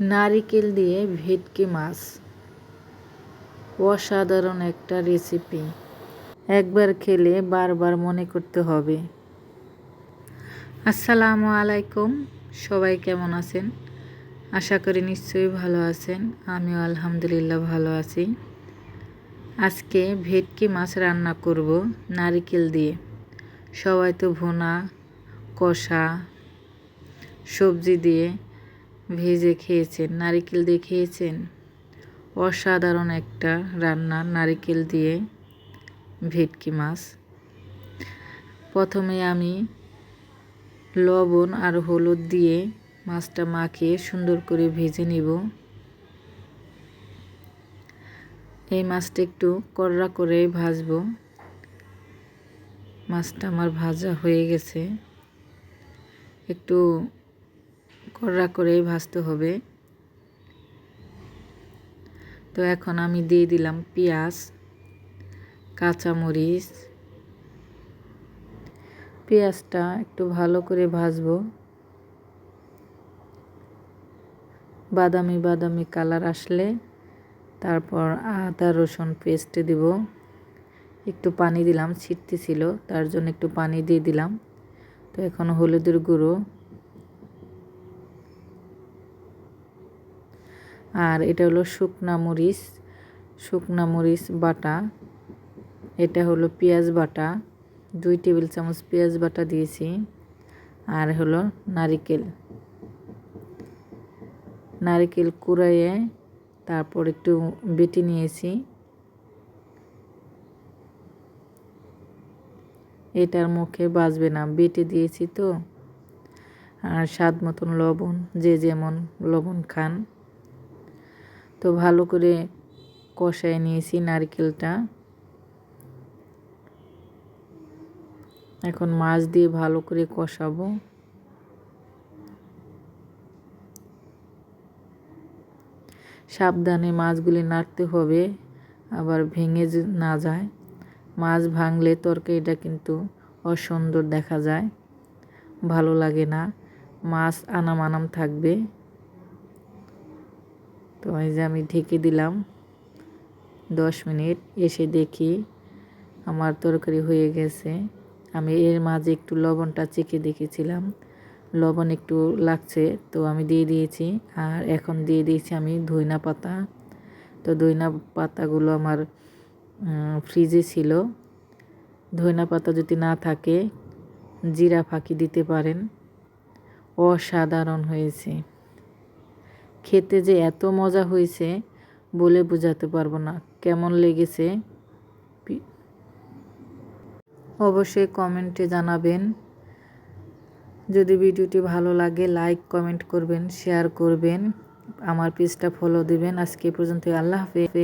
নারিকেল দিয়ে ভেটকি মাছ। অসাধারণ একটা রেসিপি একবার খেলে বারবার মনে করতে হবে। আসসালামু আলাইকুম। সবাই কেমন আছেন? আশা করি নিশ্চয়ই ভালো আছেন। আমিও আলহামদুলিল্লাহ ভালো আছি। আজকে ভেটকি মাছ রান্না করব নারিকেল দিয়ে। সবাই তো ভোনা, কষা, সবজি দিয়ে ভেজে খেয়েছেন, নারিকেল দিয়ে খেয়েছেন? অসাধারণ একটা রান্না, নারিকেল দিয়ে ভেটকি মাছ। প্রথমে আমি লবণ আর হলুদ দিয়ে মাছটা মাখিয়ে সুন্দর করে ভেজে নিব। এই মাছটা একটু কড়া করে ভাজবো। মাছটা আমার ভাজা হয়ে গেছে। একটু কড়া করেই ভাজতে হবে। তো এখন আমি দিয়ে দিলাম পেঁয়াজ, কাঁচামরিচ। পেঁয়াজটা একটু ভালো করে ভাজবো। বাদামি বাদামি কালার আসলে তারপর আদা, রসুন পেস্ট দিব। একটু পানি দিলাম, ছিটতে ছিল, তার জন্য একটু পানি দিয়ে দিলাম। তো এখন হলুদের গুঁড়ো। আর এটা হলো শুকনা মরিচ শুকনা মরিচ বাটা, এটা হলো পেঁয়াজ বাটা, দুই টেবিল চামচ পেঁয়াজ বাটা দিয়েছি, আর হলো নারিকেল। নারিকেল কুড়াইয়ে তারপর একটু বেটে নিয়েছি। এটার মুখে বাজবে না, বেটে দিয়েছি তো। আর স্বাদ মতন লবণ, যে যেমন লবণ খান। তো ভালো করে কষায় নিয়েছি নারকেলটা। এখন মাছ দিয়ে ভালো করে কষাবো। সাবধানে মাছগুলি নাড়তে হবে, আবার ভেঙে না যায়। মাছ ভাঙলে তরকারিটা কিন্তু অসুন্দর দেখা যায়। ভালো লাগে না। মাছ আনাম আনাম থাকবে। তো এই যে আমি ঢেকে দিলাম দশ মিনিট, এসে দেখি আমার তরকারি হয়ে গেছে। আমি এর মাঝে একটু লবণটা চেখে দেখেছিলাম, লবণ একটু লাগছে তো আমি দিয়ে দিয়েছি। আর এখন দিয়ে দিয়েছি আমি ধইনা পাতা। তো ধইনা পাতাগুলো আমার ফ্রিজে ছিল। ধইনা পাতা যদি না থাকে, জিরা ফাঁকি দিতে পারেন। অসাধারণ হয়েছে। খেতে যে এত মজা হয়েছে বলে বোঝাতে পারব না। কেমন লেগেছে? অবশ্যই কমেন্টে জানাবেন। যদি ভিডিওটি ভালো লাগে লাইক কমেন্ট করবেন শেয়ার করবেন। আমার পেজটা ফলো দিবেন। আজকে পর্যন্ত আল্লাহ হাফেজ।